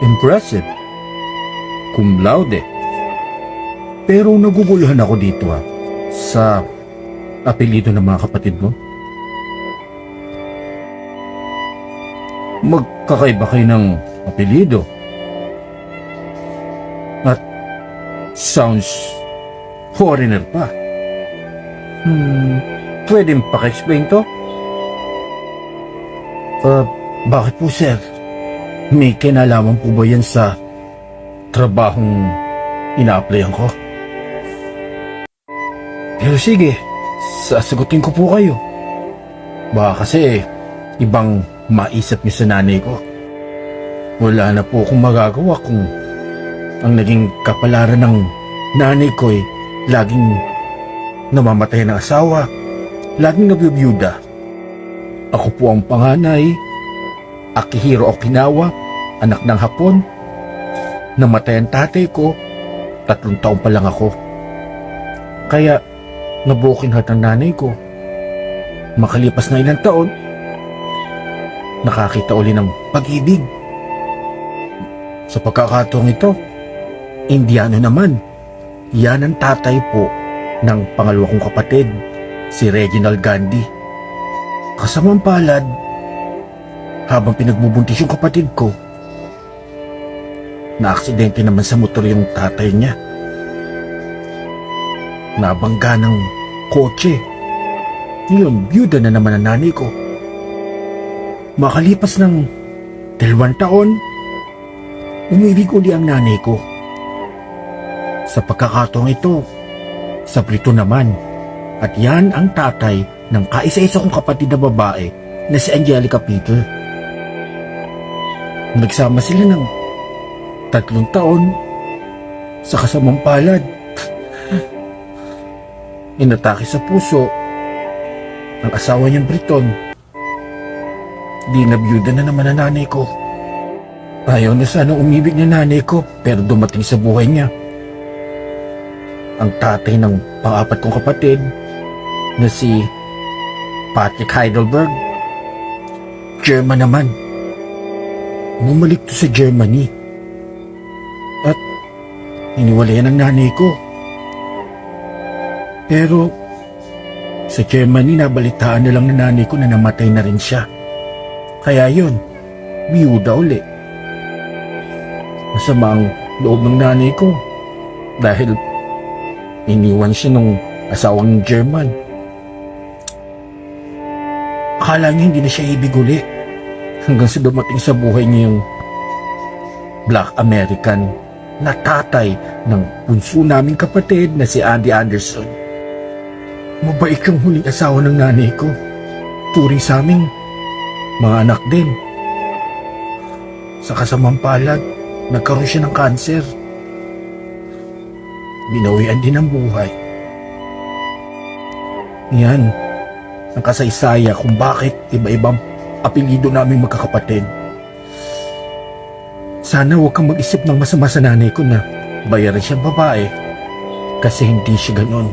Impressive. Cum laude. Pero naguguluhan ako dito ah. Sa apelido ng mga kapatid mo. Magkakaiba kayo ng apelido. At sounds foreigner pa. Hmm, pwede mo paka-explain to? Uh, bakit po sir? May kinalaman po ba yan sa trabahong ina-applyan ko? Pero sige, sasagutin ko po kayo. Baka kasi ibang maisip niyo sa nanay ko. Wala na po akong magagawa kung ang naging kapalaran ng nanay ko ay laging namamatay ng asawa, laging nabibiyuda. Ako po ang panganay, Akihiro Okinawa, anak ng Hapon. Namatay ang tatay ko, tatlong taon pa lang ako. Kaya, nabuking heart ang nanay ko. Makalipas na ilang taon, nakakita uli ng pag-ibig. Sa pagkakataong ito, Indiano naman. Yan ang tatay po ng pangalawa kong kapatid, si Reginald Gandhi. Kasamang palad, habang pinagbubuntis yung kapatid ko, na-aksidente naman sa motor yung tatay niya. Nabangga ng kotse. Yun, byuda na naman ang nanay ko. Makalipas ng dalawang taon, umibig uli ang nanay ko. Sa pagkakataong ito, sa Brito naman, at yan ang tatay ng kaisa-isa kong kapatid na babae na si Angelica Peter. Nagsama sila ng tatlong taon sa kasamang palad. Inatake sa puso ang asawa niyang Briton. Di na byuda na naman ang nanay ko. Ayaw na sanang umibig ng nanay ko pero dumating sa buhay niya. Ang tatay ng pang-apat kong kapatid na si Patrick Heidelberg. German naman. Bumalik to sa Germany. At iniwalayan ng nanay ko. Pero sa Germany nabalitaan na lang ng nanay ko na namatay na rin siya. Kaya yun, biyuda uli. Masama ang loob ng nanay ko dahil iniwan siya nung asawang German. Akala niya hindi na siya ibig uli hanggang sa dumating sa buhay niya yung Black American na tatay ng punso naming kapatid na si Andy Anderson. Mabait yung huling asawa ng nanay ko. Turing sa aming mga anak din. Sa kasamang palad, nagkaroon siya ng kanser. Binawian din ang buhay. Yan, ang kasaysaya kung bakit iba-ibang apelido naming magkakapatid. Sana huwag kang mag-isip ng masama sa nanay ko na bayaran siyang babae kasi hindi siya ganon.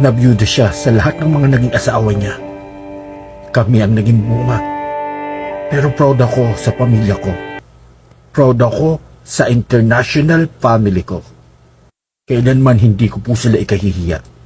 Nabiyuda siya sa lahat ng mga naging asawa niya. Kami ang naging bunga. Pero proud ako sa pamilya ko. Proud ako sa international family ko. Kailanman hindi ko po sila ikahihiya.